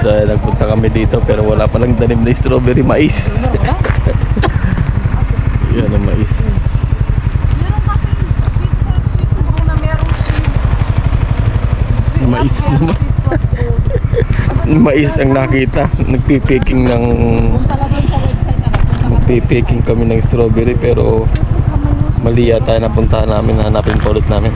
So, nagpunta kami dito pero wala palang tanim na strawberry mais. Yan ang mais. Mais naman. Mais ang nakita. Nagpipiking ng... Nagpipiking kami ng strawberry pero mali yata yung napuntahan namin. Hanapin pa ulit namin.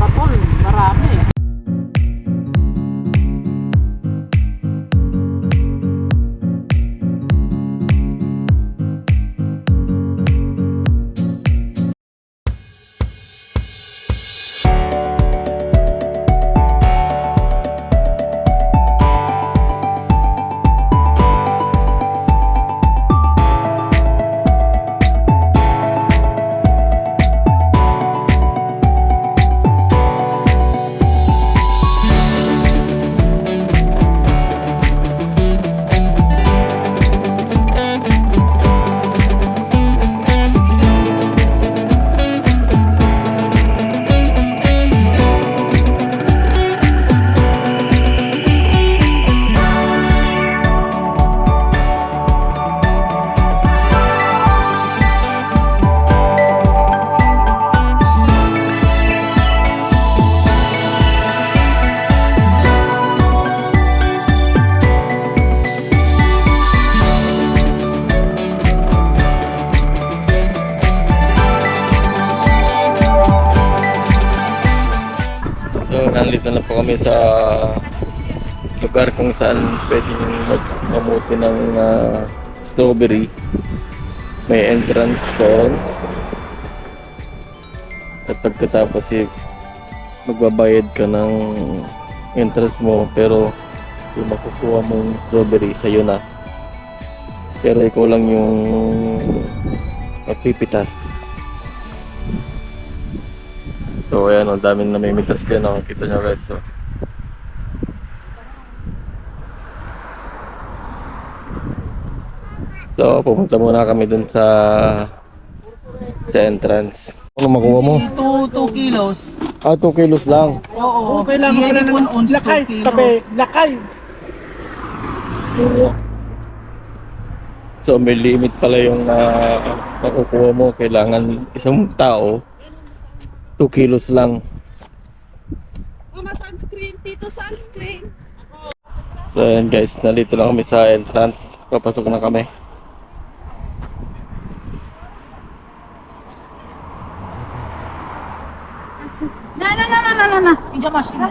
Nandito na po kami sa lugar kung saan pwedeng mag- mamuti ng ah, strawberry. May entrance doon. At pagkatapos eh, magbabayad ka ng entrance mo pero yung makukuha mong strawberry sa'yo na. Pero ikaw lang yung magpipitas. So ayan, ang daming namimitas ka na kita nyo guys. So. so pupunta muna kami dun sa sa entrance. Ano makuha mo? 2 2 kilos. Ah, 2 kilos lang. Oo. Okay lang, Iyan okay lang. yung ons, Lakay, 2 kilos. tabi, lakay. So may limit pala yung uh, makukuha mo. Kailangan isang tao 2 kilos lang. Mama, sunscreen. Tito, sunscreen. So ayan guys, nalito lang kami sa entrance. Papasok na kami. Na, na, na, na, na, na, na. Inja machine.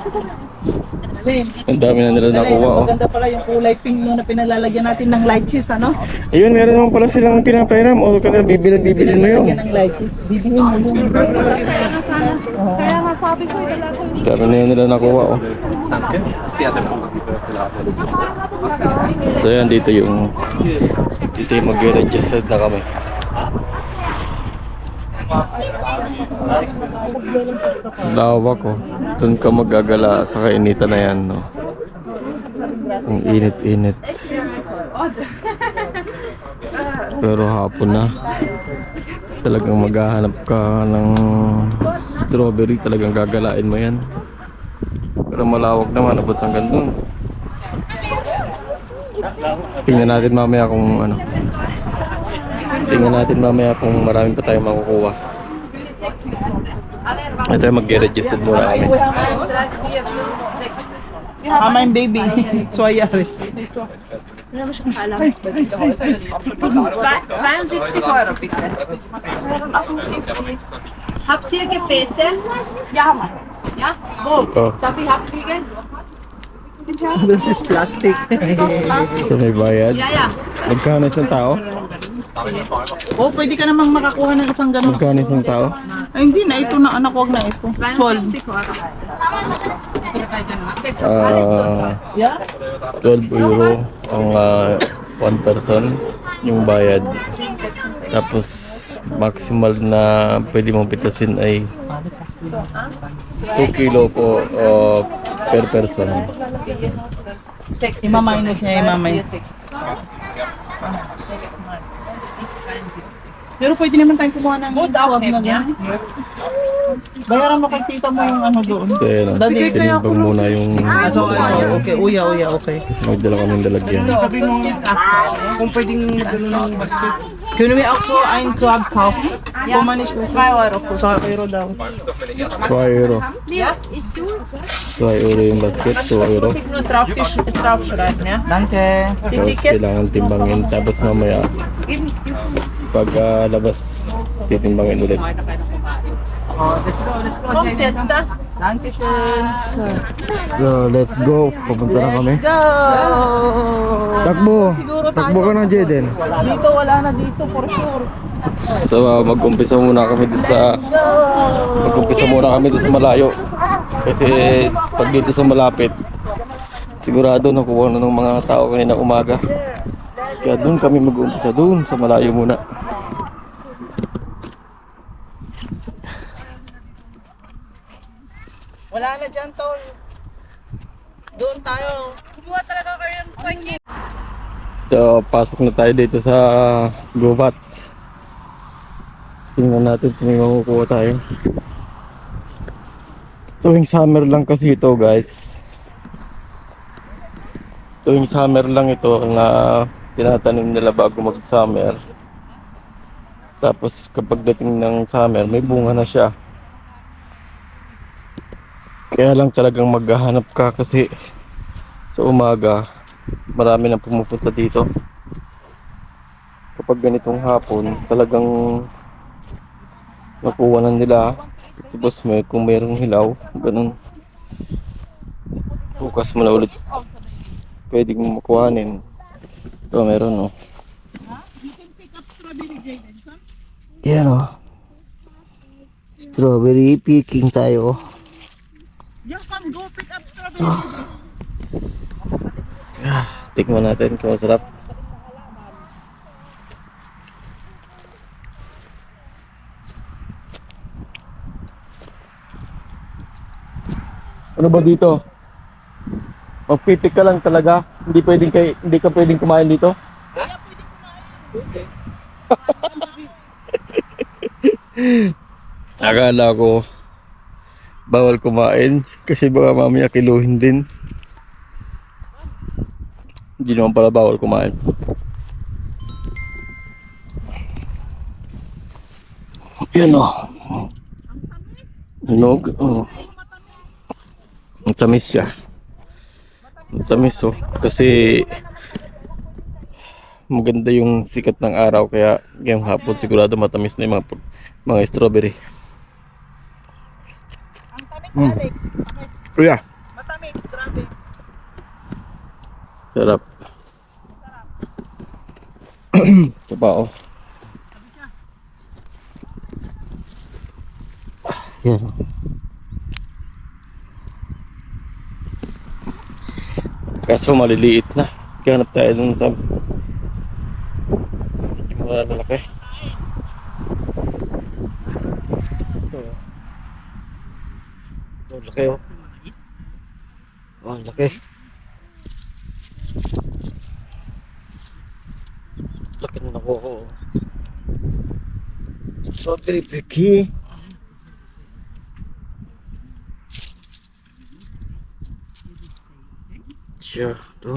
Ang dami na nila nakuha oh. Maganda pala yung kulay pink yung na pinalalagyan natin ng light cheese, ano? Ayun, meron naman pala silang pinapairam. O kaya bibili bibili mo yun. Ng light cheese. Bibili mo yung Kaya nga sana. Kaya nga sabi ko, dala ko yung Dami na yun nila nakuha oh. So yan, dito yung dito yung mag-registered na kami. Lawak oh. Doon ka magagala sa kainitan na yan, no? Ang init-init. Pero hapon na. Talagang maghahanap ka ng strawberry, talagang gagalain mo yan. Pero malawak naman, abot hanggang doon. Tingnan natin mamaya kung ano. Tingnan natin mamaya kung marami pa tayong makukuha. Ito mag-register muna kami. Mama yung baby. So ayari. 72 Euro bitte. Habt ihr Gefäße? Ja, haben wir. Ja? Wo? Oh, Darf ich abwiegen? This is plastic. Das ist aus Plastik. so may bayad. Ja, ja. Magkano isang tao? oh, pwede ka namang makakuha ng isang ganun. Magkano isang tao? Ay, hindi na. Ito na anak. Huwag na ito. 12. 72 Euro. Ah, Yeah? 12 euro ang ah, one person yung bayad. Tapos maximal na pwede mong pitasin ay 2 kilo po ah, per person. Ima-minus niya, ima-minus. Pero pwede naman tayong kumuha ng aufnehmen, ja? ganun. Bayaran mo kay tita mo yung ano doon. Kasi ano, Daddy, tinimbang muna yung Ah, so, ano, okay, uya, uya, okay. kasi magdala kami ng dalagyan. Sabi mo, kung pwedeng magdala ng basket. Können wir auch so einen Club kaufen? Ja. Wo man nicht 2 Euro. 2 Euro daw. 2 euro. Ja, ist du. 2 euro yung basket, 2 euro. Nur drauf, draufschreiben, ja? Danke. Tapos kailangan timbangin. Tapos mamaya, pag ah, labas, titimbangin ulit. Oh, let's go, let's go. Kommt jetzt da? Dankeschön. So, let's go. Pupunta na kami. Go! Takbo! Siguro tayo. Takbo ka na, Jaden. Dito, wala na dito, for sure. So, ah, mag-umpisa muna kami dito sa... Mag-umpisa muna kami dito sa malayo. Kasi pag dito sa malapit, sigurado nakuha na ng mga tao kanina umaga. Kaya doon kami mag-umpisa doon sa malayo muna. Wala na dyan, tol. Doon tayo. Kumuha talaga kayo ng pangin. So, pasok na tayo dito sa Gubat. Tingnan natin kung may makukuha tayo. Tuwing summer lang kasi ito guys. Tuwing summer lang ito na tinatanim nila bago mag-summer. Tapos kapag dating ng summer, may bunga na siya. Kaya lang talagang maghahanap ka kasi sa umaga marami nang pumupunta dito. Kapag ganitong hapon, talagang nakuha na nila. Tapos may, kung mayroong hilaw, ganun. Bukas mo na ulit. Pwedeng makuhanin. Ito, meron, no. Yan, oh. Strawberry picking tayo, oh. Ah, tikman natin kung masarap. Ano ba dito? Magpipik ka lang talaga. Hindi pwedeng kay hindi ka pwedeng kumain dito. Akala ko bawal kumain kasi baka mamaya kiluhin din. Hindi naman pala bawal kumain. Yan o. Nog. Oh. Ang tamis siya. Ang tamis oh. Kasi maganda yung sikat ng araw kaya ngayong hapon sigurado matamis na yung mga, mga strawberry. Mm. Alex. Kuya, Matamis, grabe. sarap. Ito pa oh. Yan. Kaso maliliit na. Ganap tayo dun sa malalaki. Ito. Oh, laki oh. Oh, laki. Laki na ako. oh. Strawberry Becky. Siya, to.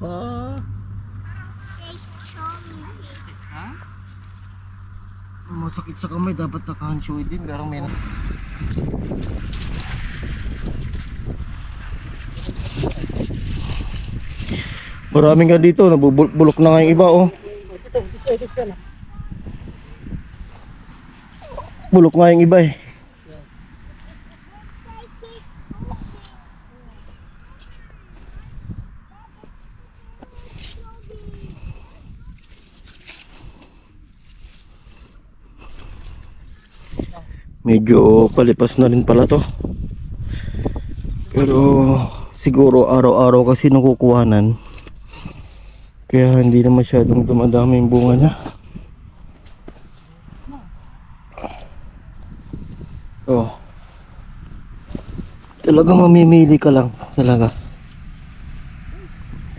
Ah. Masakit sa kamay, dapat nakahanchoy din. Pero may na... Maraming nga dito, nabubulok na nga yung iba oh. Bulok nga yung iba eh. Medyo palipas na rin pala to. Pero siguro araw-araw kasi nakukuhanan. Kaya hindi na masyadong dumadami yung bunga niya. Oh. Talaga mamimili ka lang. Talaga.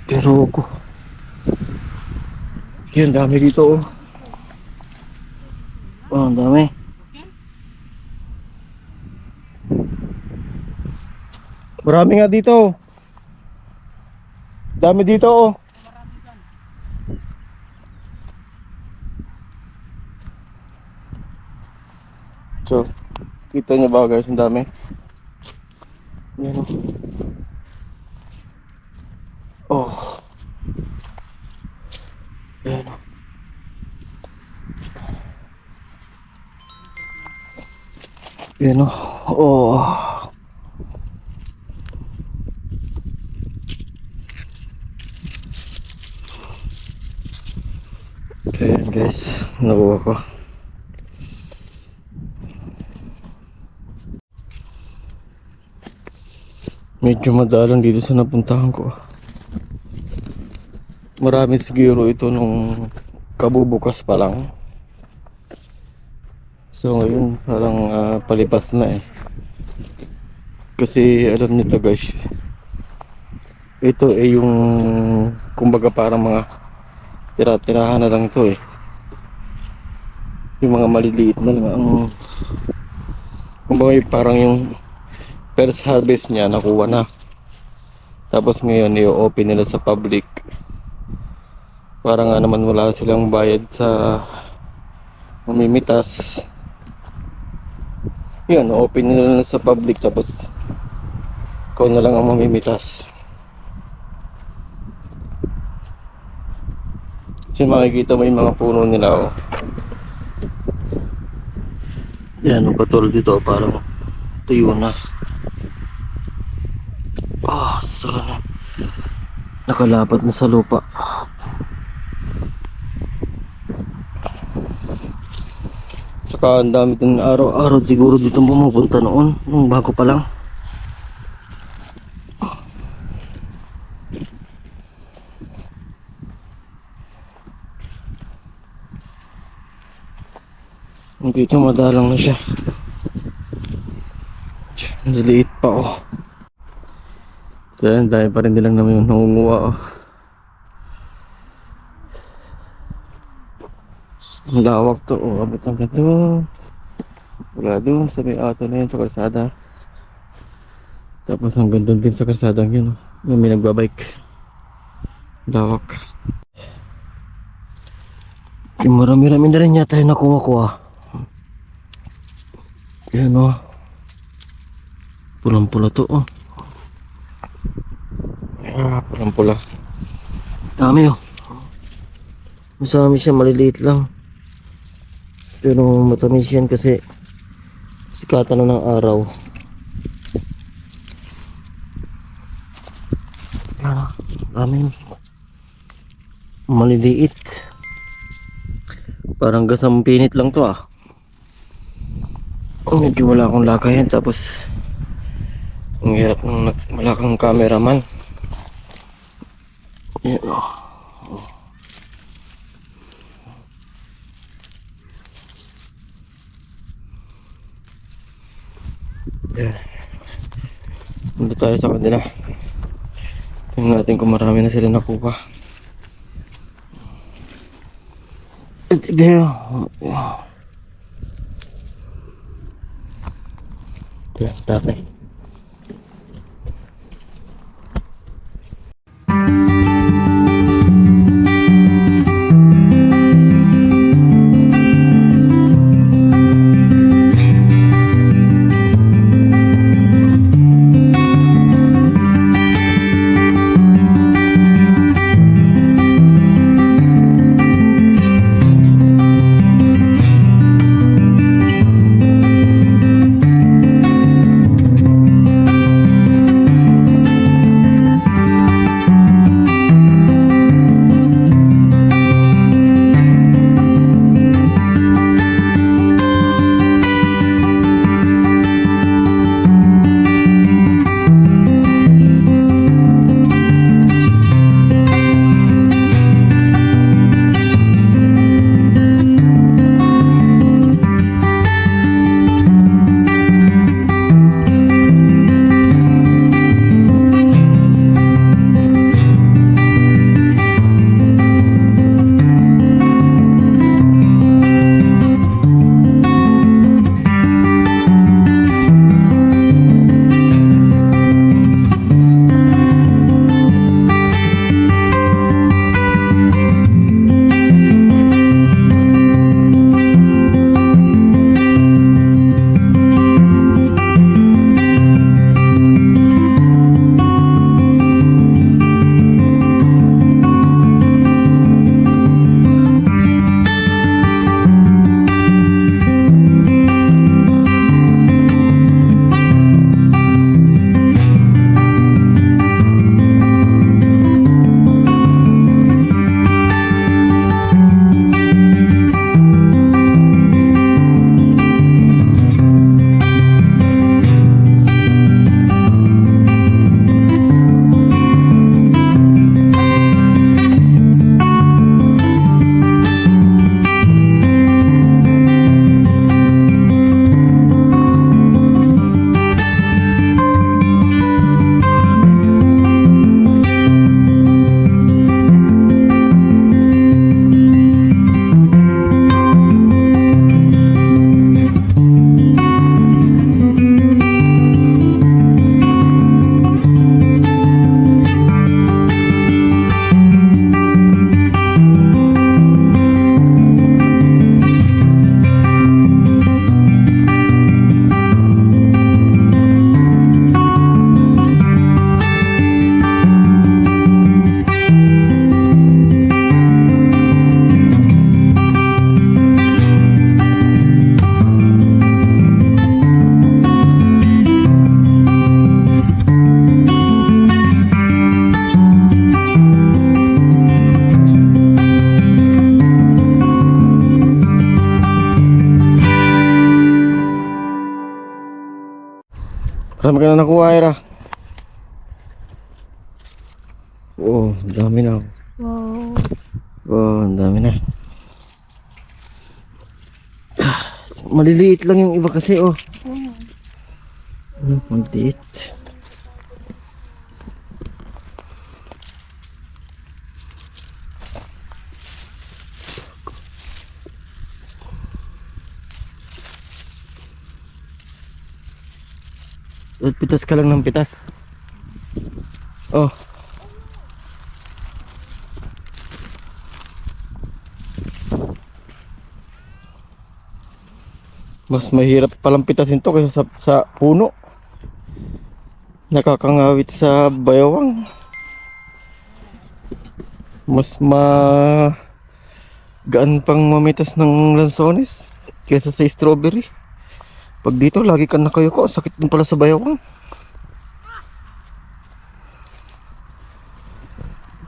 Pero ako. Yan, dami dito oh. Oh, dami. Marami nga dito. Dami dito oh. So, kita niyo ba guys, ang dami. Yan oh. Oh. Yan oh. Yan oh. Oh. Ayan guys, nakuha ko. Medyo madalang dito sa napuntahan ko. Marami siguro ito nung kabubukas pa lang. So ngayon parang ah, palipas na eh. Kasi alam niyo to guys. Ito ay yung kumbaga parang mga tira-tirahan na lang to eh. Yung mga maliliit na lang ang kumbaga parang yung first harvest niya nakuha na. Tapos ngayon i-open nila sa public. Para nga naman wala silang bayad sa mamimitas. Yun, open nila sa public tapos ikaw na lang ang mamimitas. Kasi makikita mo yung mga puno nila oh. Yan, ang katulad dito parang tuyo na. Ah, sana. Nakalapat na sa lupa. Saka ang dami itong araw-araw siguro dito pumupunta noon. Nung bago pa lang. Dito madalang na siya. Naliit pa oh. So, yan, dahil pa rin nilang naman yung nangunguha oh. Ang lawak to oh, abot ng ganito. Wala doon sa may auto na yun sa karsada. Tapos hanggang doon din sa karsadang yun oh. Yung may nagbabike. Lawak. Yung marami-rami na rin yata yung nakuha-kuha. Yan oh. Pulang-pula to oh. Ah, pulang-pula. Dami oh. Masami siya, maliliit lang. Pero matamis yan kasi sikatan na ng araw. Ah, dami. Maliliit. Parang gasang pinit lang to ah. Oh, medyo wala akong lagayan tapos ang hirap ng wala kang cameraman. Yan oh. Yan. Punta tayo sa kanila. Tingnan natin kung marami na sila nakuha. Ito Yan, tatay. Marami Maliliit lang yung iba kasi, oh. Hmm, Maliit. At pitas ka lang ng pitas. Oh. Mas mahirap palang pitasin to kaysa sa, sa puno. Nakakangawit sa bayawang. Mas ma gaan pang mamitas ng lansones kaysa sa strawberry. Pag dito lagi ka nakayo ko, sakit din pala sa bayawang.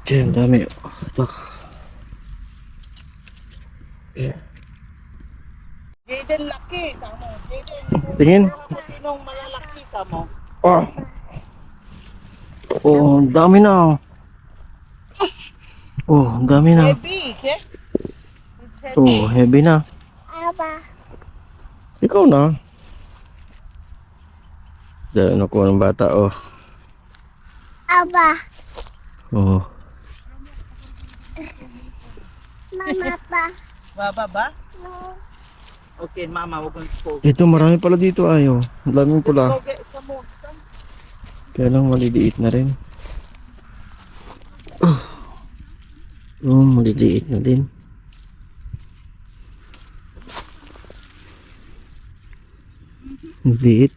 Diyan, dami. Ito. Jaden laki, tamo. Jaden, Tingin. sinong malalaki tamo? Oh. Oh, dami na. Oh, ang dami na. Heavy, okay? It's heavy. Oh, heavy na. Ikaw na. Diyan ako ng bata, oh. Aba, Oh. mama pa. Baba ba? Okay, mama, huwag kang spoke. Ito, marami pala dito, ayo. Ang daming pula. Kaya lang maliliit na rin. Oh, oh maliliit na din. Maliit.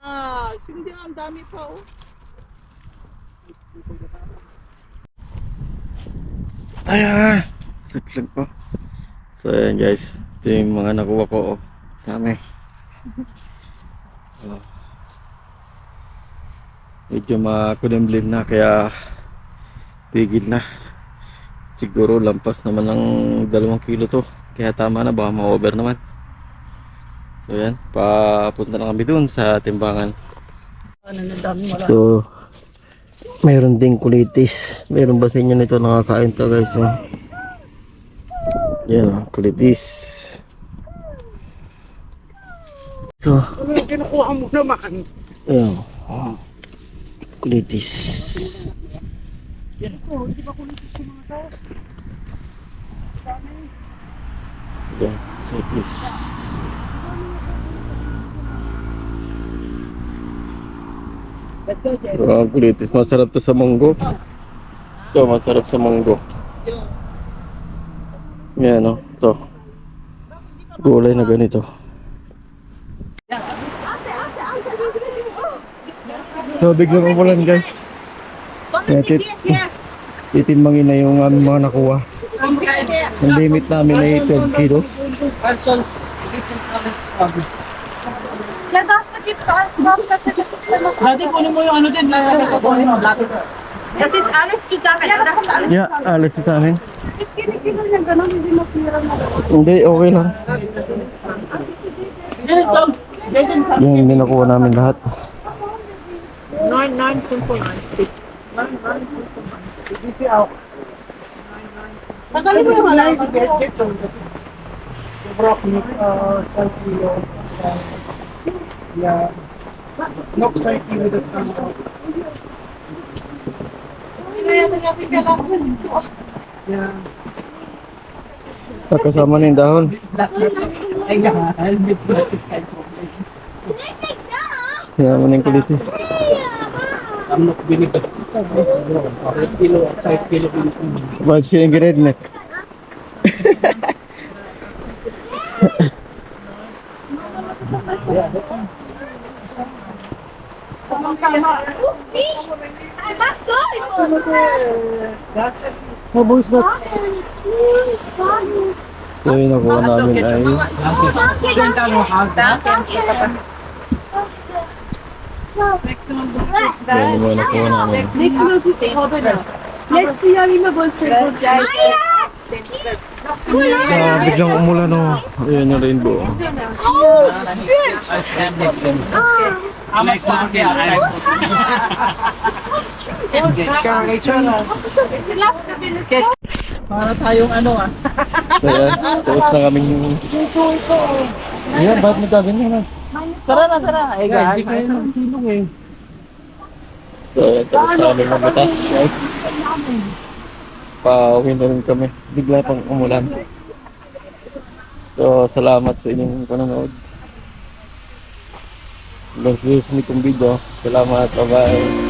Ah, hindi ang dami pa oh. Ay, ay. Saglag pa. So, ayan guys. Ito yung mga nakuha ko. Oh. Dami. Oh. Medyo makulimlim na kaya tigil na. Siguro lampas naman ng dalawang kilo to. Kaya tama na. Baka ma-over naman. So, yan. Papunta na kami dun sa timbangan. Ano dami wala. So, mayroon ding kulitis. Mayroon ba sa inyo nito nakakain to guys? Oh. Yan oh, kulitis. So, Ano yung kinukuha mo naman? ayan. Oh. Kulitis. Yan po, hindi ba kulitis yung mga tao? Ayan, kulitis. Let's go, Jaden. Oh, kulitis. Masarap to sa munggo. Ito, masarap sa munggo. Yan oh. Ito. Gulay na ganito. So, biglang umulan guys. Kaya tit titimbangin na yung aming mga nakuha. Ang limit namin ay 12 kilos. Lagas na kita taas kasi kasi sa Dati kunin mo yung ano din, zusammen. Ja, das kommt alles Yeah, alis sa amin. Kinikilo niya ganun, hindi masira na. Hindi, okay lang. Yung hindi nakuha namin lahat. 9995. Hindi siya ako. Tagalin mo yung wala. Broccoli, uh, 12 kilo. Yeah. Nok 5 kilo das kamo. Hindi na yata niya pipila ko. Yeah. Kasama na yung dahon. Ay, helmet kind of. Kasama na yung kulis eh. Ang nok binig. 5 kilo, 5 kilo. Bakit siya yung redneck? Mabuhos na. So yung nakuha namin ay Siya yung talo ka. yan yung mga nakuha namin. Next hindi mo bolche. Sa biglang umulan no. Ayan yung rainbow. Para tayong ano ah. So yan, tapos na kaming... Ayan, bakit nagkaganyan na? Tara na, tara. Ay, gaan. eh. So tapos na kaming mabutas, guys. Pauwi na rin kami. Bigla pang umulan. So, salamat sa inyong panonood. Hanggang susunod kong video. Salamat. Bye-bye.